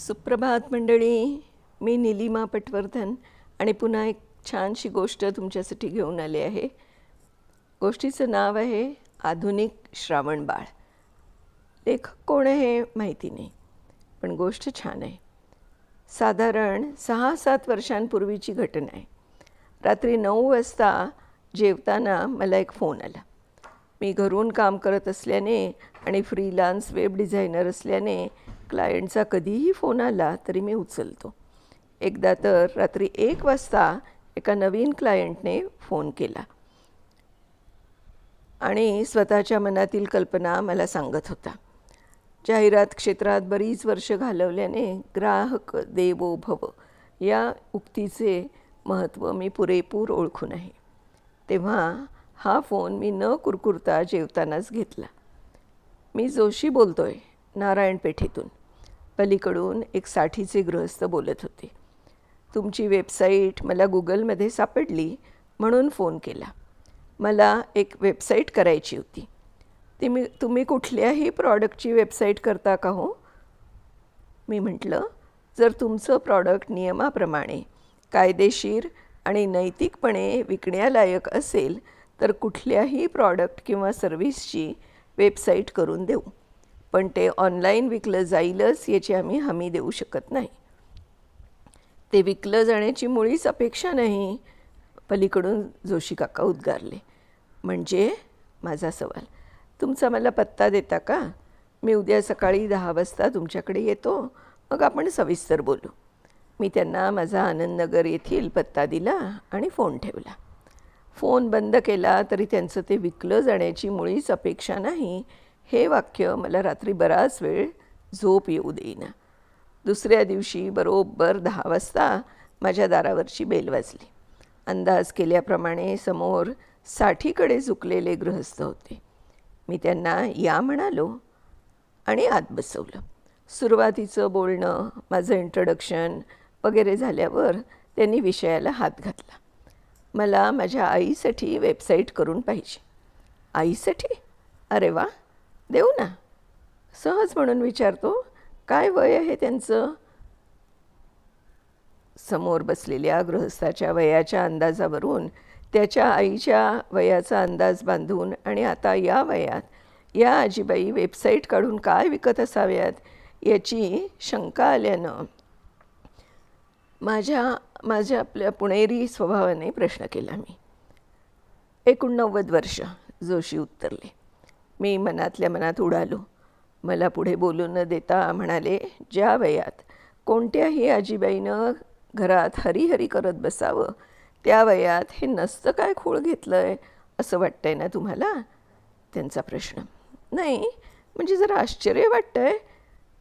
सुप्रभात मंडळी मी निलिमा पटवर्धन आणि पुन्हा एक छानशी गोष्ट तुमच्यासाठी घेऊन आली आहे. गोष्टीचं नाव आहे आधुनिक श्रावण बाळ. लेखक कोण आहे हे माहिती नाही पण गोष्ट छान आहे. साधारण सहा सात वर्षांपूर्वीची घटना आहे. रात्री नऊ वाजता जेवताना मला एक फोन आला. मी घरून काम करत असल्याने आणि फ्रीलान्स वेब डिझायनर असल्याने क्लायंटचा कधीही फोन आला तरी मी उचलतो. एकदा तर रात्री एक वाजता एका नवीन क्लायंटने फोन केला. आणि स्वतःच्या मनातील कल्पना मला सांगत होता. जाहिरात क्षेत्रात बरीच वर्ष घालवल्याने ग्राहक देवो भव या उक्तीचे महत्त्व मी पुरेपूर ओळखून आहे. तेव्हा हा फोन मी न कुरकुरता जेवतानाच घेतला. मी जोशी बोलतोय नारायण पेठेतून. पलीकडून एक साठीचे गृहस्थ बोलत होते. तुमची वेबसाईट मला गुगलमध्ये सापडली म्हणून फोन केला. मला एक वेबसाईट करायची होती. ती मी तुम्ही कुठल्याही प्रॉडक्टची वेबसाईट करता का हो? मी म्हटलं जर तुमचं प्रॉडक्ट नियमाप्रमाणे कायदेशीर आणि नैतिकपणे विकण्यालायक असेल तर कुठल्याही प्रॉडक्ट किंवा सर्व्हिसची वेबसाईट करून देऊ. पण ते ऑनलाईन विकलं जाईलच याची आम्ही हमी देऊ शकत नाही. ते विकलं जाण्याची मुळीच अपेक्षा नाही. पलीकडून जोशी काका उद्गारले. म्हणजे? माझा सवाल. तुमचा मला पत्ता देता का? मी उद्या सकाळी दहा वाजता तुमच्याकडे येतो. मग आपण सविस्तर बोलू. मी त्यांना माझा आनंदनगर येथील पत्ता दिला आणि फोन ठेवला. फोन बंद केला तरी त्यांचं ते विकलं जाण्याची मुळीच अपेक्षा नाही. हे वाक्य मला रात्री बराच वेळ झोप येऊ देईना. दुसऱ्या दिवशी बरोबर दहा वाजता माझ्या दारावरची बेल वाजली. अंदाज केल्याप्रमाणे समोर साठीकडे झुकलेले गृहस्थ होते. मी त्यांना या म्हणालो आणि आत बसवलं. सुरुवातीचं बोलणं माझं इंट्रोडक्शन वगैरे झाल्यावर त्यांनी विषयाला हात घातला. मला माझ्या आईसाठी वेबसाईट करून पाहिजे. आईसाठी? अरे वा! देऊ ना. सहज म्हणून विचारतो काय वय आहे त्यांचं? समोर बसलेल्या गृहस्थाच्या वयाच्या अंदाजावरून त्याच्या आईच्या वयाचा अंदाज बांधून आणि आता या वयात या आजीबाई वेबसाईट काढून काय विकत असाव्यात याची शंका आल्यानं माझ्या माझ्या आपल्या पुणेरी स्वभावाने प्रश्न केला मी. एकोणनव्वद वर्ष जोशी उत्तरले. मी मनातल्या मनात उडालो. मला पुढे बोलू न देता म्हणाले ज्या वयात कोणत्याही आजीबाईनं घरात हरिहरी करत बसावं त्या वयात हे नसतं काय खूळ घेतलं आहे असं वाटतंय ना तुम्हाला? त्यांचा प्रश्न. नाही म्हणजे जरा आश्चर्य वाटतं आहे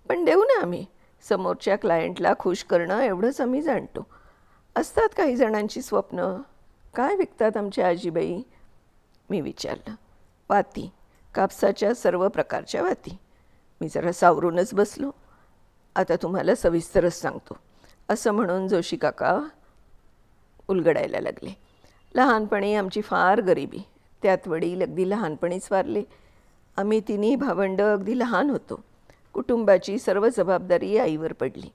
पण देऊ ना आम्ही. समोरच्या क्लायंटला खुश करणं एवढंच आम्ही जाणतो. असतात काही जणांची स्वप्न. काय विकतात आमच्या आजीबाई? मी विचारलं. वाती कापसाच्या सर्व प्रकारच्या वाती. मी जरा सावरूनच बसलो. आता तुम्हाला सविस्तरच सांगतो. असं म्हणून जोशी काका उलगडायला लागले. लहानपणी आमची फार गरिबी. त्यात वडील अगदी लहानपणीच वारले. आम्ही तिन्ही भावंडं अगदी लहान होतो. कुटुंबाची सर्व जबाबदारी आईवर पडली.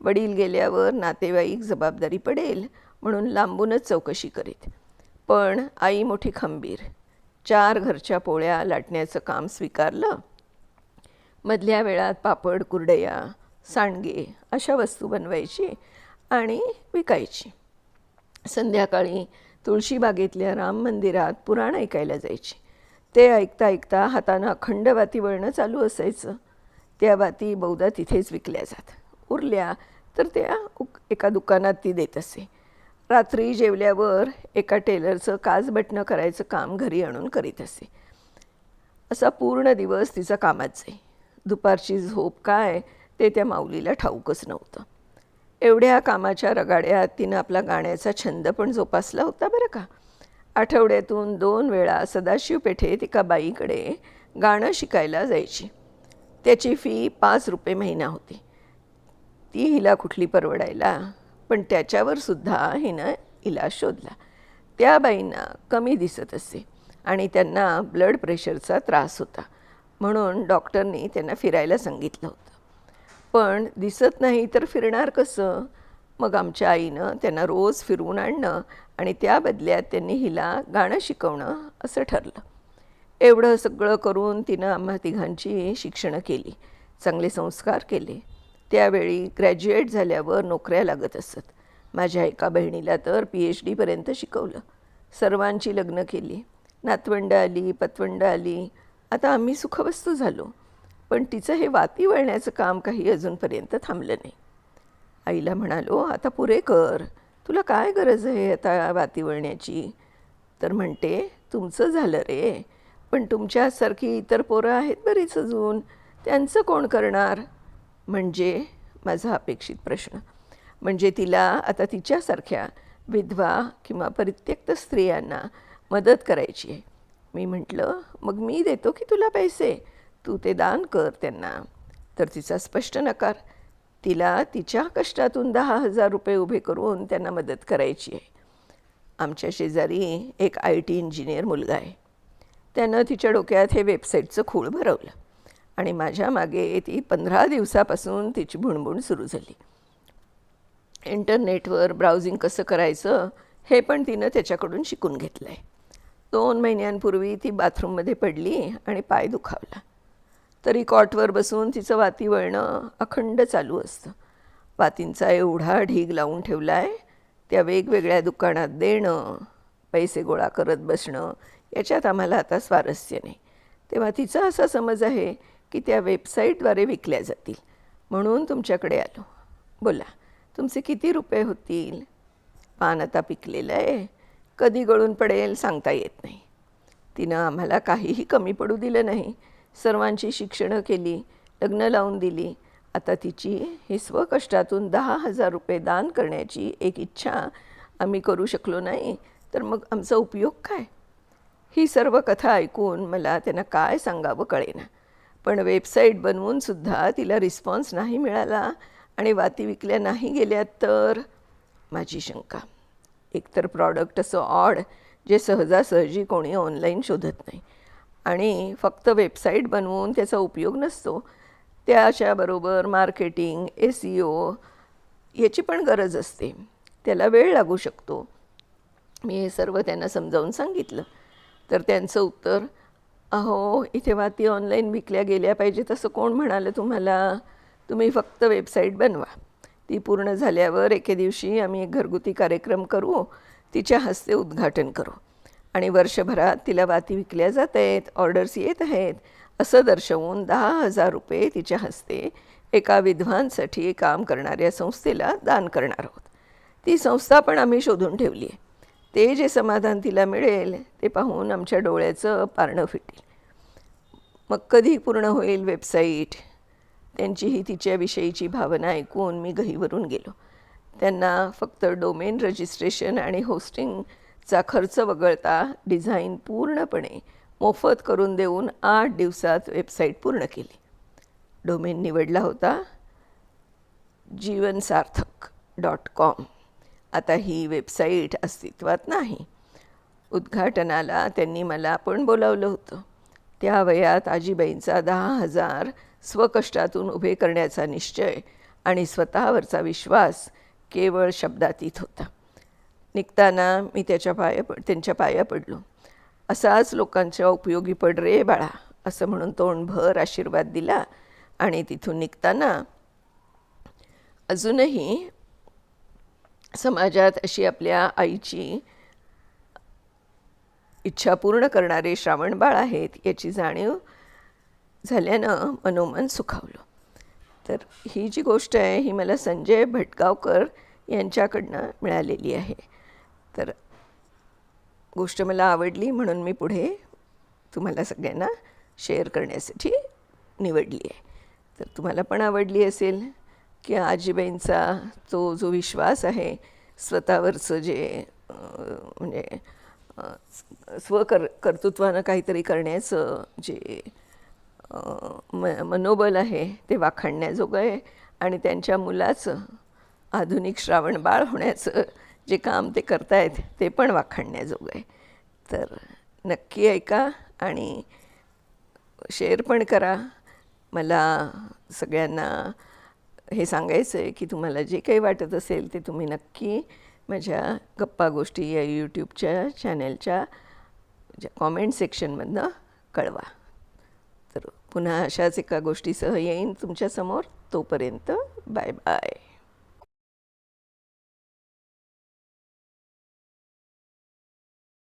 वडील गेल्यावर नातेवाईक जबाबदारी पडेल म्हणून लांबूनच चौकशी करीत. पण आई मोठी खंबीर. चार घरच्या पोळ्या लाटण्याचं काम स्वीकारलं. मधल्या वेळात पापड कुरडया सांडगे अशा वस्तू बनवायची आणि विकायची. संध्याकाळी तुळशीबागेतल्या राम मंदिरात पुराण ऐकायला जायची. ते ऐकता ऐकता हातानं अखंड वाती वळणं चालू असायचं. त्या वाती बहुधा तिथेच विकल्या जात. उरल्या तर त्या उक एका दुकानात ती देत असे. रात्री जेवल्यावर एका टेलरचं काच बटणं करायचं काम घरी आणून करीत असे. असा पूर्ण दिवस तिचा कामात जाई. दुपारची झोप काय ते त्या माऊलीला ठाऊकच नव्हतं. एवढ्या कामाच्या रगाड्यात तिनं आपला गाण्याचा छंद पण जोपासला होता बरं का. आठवड्यातून दोन वेळा सदाशिव पेठेत एका बाईकडे गाणं शिकायला जायची. त्याची फी पाच रुपये महिना होती. ती हिला कुठली परवडायला पण त्याच्यावर सुद्धा हिनं इलाज शोधला. त्या बाईंना कमी दिसत असे आणि त्यांना ब्लड प्रेशरचा त्रास होता म्हणून डॉक्टरनी त्यांना फिरायला सांगितलं होतं. पण दिसत नाही तर फिरणार कसं? मग आमच्या आईनं त्यांना रोज फिरवून आणणं आणि त्या बदल्यात त्यांनी हिला गाणं शिकवणं असं ठरलं. एवढं सगळं करून तिनं आम्हा तिघांची शिक्षणं केली चांगले संस्कार केले. त्यावेळी ग्रॅज्युएट झाल्यावर नोकऱ्या लागत असत. माझ्या एका बहिणीला तर पी एच डीपर्यंत शिकवलं. सर्वांची लग्न केली. नातवंड आली पतवंड आली. आता आम्ही सुखवस्तू झालो. पण तिचं हे वाती वळण्याचं काम काही अजूनपर्यंत थांबलं नाही. आईला म्हणालो आता पुरे कर. तुला काय गरज आहे आता वाती वळण्याची? तर म्हणते तुमचं झालं रे. पण तुमच्यासारखी इतर पोरं आहेत बरीच अजून. त्यांचं कोण करणार? म्हणजे माझा अपेक्षित प्रश्न. म्हणजे तिला आता तिच्यासारख्या विधवा किंवा परित्यक्त स्त्रियांना मदत करायची आहे. मी म्हटलं मग मी देतो की तुला पैसे? तू ते दान कर त्यांना. तर तिचा स्पष्ट नकार. तिला तिच्या कष्टातून दहा हजार रुपये उभे करून त्यांना मदत करायची आहे. आमच्या शेजारी एक आय टी इंजिनियर मुलगा आहे. त्यानं तिच्या डोक्यात हे वेबसाईटचं खूळ भरवलं. आणि माझ्या मागे ती पंधरा दिवसापासून तिची भुणभुण सुरू झाली. इंटरनेटवर ब्राउझिंग कसं करायचं हे पण तिनं त्याच्याकडून शिकून घेतलं आहे दोन महिन्यांपूर्वी ती बाथरूममध्ये पडली आणि पाय दुखावला. तरी कॉटवर बसून तिचं वाती वळणं अखंड चालू असतं. वातींचा एवढा ढीग लावून ठेवला आहे त्या वेगवेगळ्या दुकानात देणं पैसे गोळा करत बसणं याच्यात आम्हाला आता स्वारस्य नाही. तेव्हा तिचा असा समज आहे की त्या वेबसाईटद्वारे विकल्या जातील. म्हणून तुमच्याकडे आलो. बोला तुमचे किती रुपये होतील? पान आता पिकलेलं आहे. कधी गळून पडेल सांगता येत नाही. तिनं आम्हाला काहीही कमी पडू दिलं नाही. सर्वांची शिक्षणं केली लग्न लावून दिली. आता तिची ही स्वकष्टातून दहा हजार रुपये दान करण्याची एक इच्छा आम्ही करू शकलो नाही तर मग आमचा उपयोग काय? ही सर्व कथा ऐकून मला त्यांना काय सांगावं कळेना. पण वेबसाईट बनवूनसुद्धा तिला रिस्पॉन्स नाही मिळाला आणि वाती विकल्या नाही गेल्या तर माझी शंका. एकतर प्रॉडक्ट असं ऑड जे सहजासहजी कोणी ऑनलाईन शोधत नाही. आणि फक्त वेबसाईट बनवून त्याचा उपयोग नसतो. त्याच्याबरोबर मार्केटिंग एस सी ओ याची पण गरज असते. त्याला वेळ लागू शकतो. मी हे सर्व त्यांना समजावून सांगितलं. तर त्यांचं उत्तर अहो इथे वाती ऑनलाईन विकल्या गेल्या पाहिजेत असं कोण म्हणालं तुम्हाला? तुम्ही फक्त वेबसाईट बनवा. ती पूर्ण झाल्यावर एके दिवशी आम्ही एक घरगुती कार्यक्रम करू तिच्या हस्ते उद्घाटन करू. आणि वर्षभरात तिला वाती विकल्या जात आहेत ऑर्डर्स येत आहेत असं दर्शवून दहा हजार रुपये तिच्या हस्ते एका विद्वांसाठी काम करणाऱ्या संस्थेला दान करणार आहोत. ती संस्था पण आम्ही शोधून ठेवली आहे ते जे समाधान तिला मिळेल ते पाहून आमच्या डोळ्याचं पारणं फिटेल. मग कधी पूर्ण होईल वेबसाईट? त्यांची ही तिच्याविषयीची भावना ऐकून मी गहीवरून गेलो. त्यांना फक्त डोमेन रजिस्ट्रेशन आणि होस्टिंगचा खर्च वगळता डिझाईन पूर्णपणे मोफत करून देऊन आठ दिवसात वेबसाईट पूर्ण केली. डोमेन निवडला होता जीवन सार्थक डॉट कॉम. आता ही वेबसाईट अस्तित्वात नाही. उद्घाटनाला त्यांनी मला पण बोलावलं होतं. त्या वयात आजीबाईंचा दहा हजार स्वकष्टातून उभे करण्याचा निश्चय आणि स्वतःवरचा विश्वास केवळ शब्दातीत होता. निघताना मी त्याच्या पाया पड त्यांच्या पाया पडलो. असाच लोकांच्या उपयोगी पड रे बाळा असं म्हणून तोंडभर आशीर्वाद दिला आणि तिथून निघताना अजूनही समाजात अशी आपल्या आईची इच्छा पूर्ण करणारे श्रावणबाळ आहेत याची जाणीव झाल्यानं मनोमन सुखावलं. तर ही जी गोष्ट आहे ही मला संजय भटगावकर यांच्याकडनं मिळालेली आहे. तर गोष्ट मला आवडली म्हणून मी पुढे तुम्हाला सगळ्यांना शेअर करण्यासाठी निवडली आहे. तर तुम्हाला पण आवडली असेल. की आजीबाईंचा तो जो विश्वास आहे स्वतःवरचं जे म्हणजे स्वकर कर्तृत्वानं काहीतरी करण्याचं जे म मनोबल आहे ते वाखाणण्याजोगं आहे आणि त्यांच्या मुलाचं आधुनिक श्रावण बाळ होण्याचं जे काम ते करतायत ते पण वाखाणण्याजोगं आहे. तर नक्की ऐका आणि शेअर पण करा. मला सगळ्यांना हे सांगायचं आहे की तुम्हाला जे काही वाटत असेल ते तुम्ही नक्की माझ्या गप्पा गोष्टी या यूट्यूबच्या चॅनलच्या कॉमेंट सेक्शनमधनं कळवा. तर पुन्हा अशाच एका गोष्टीसह येईन तुमच्यासमोर तोपर्यंत बाय बाय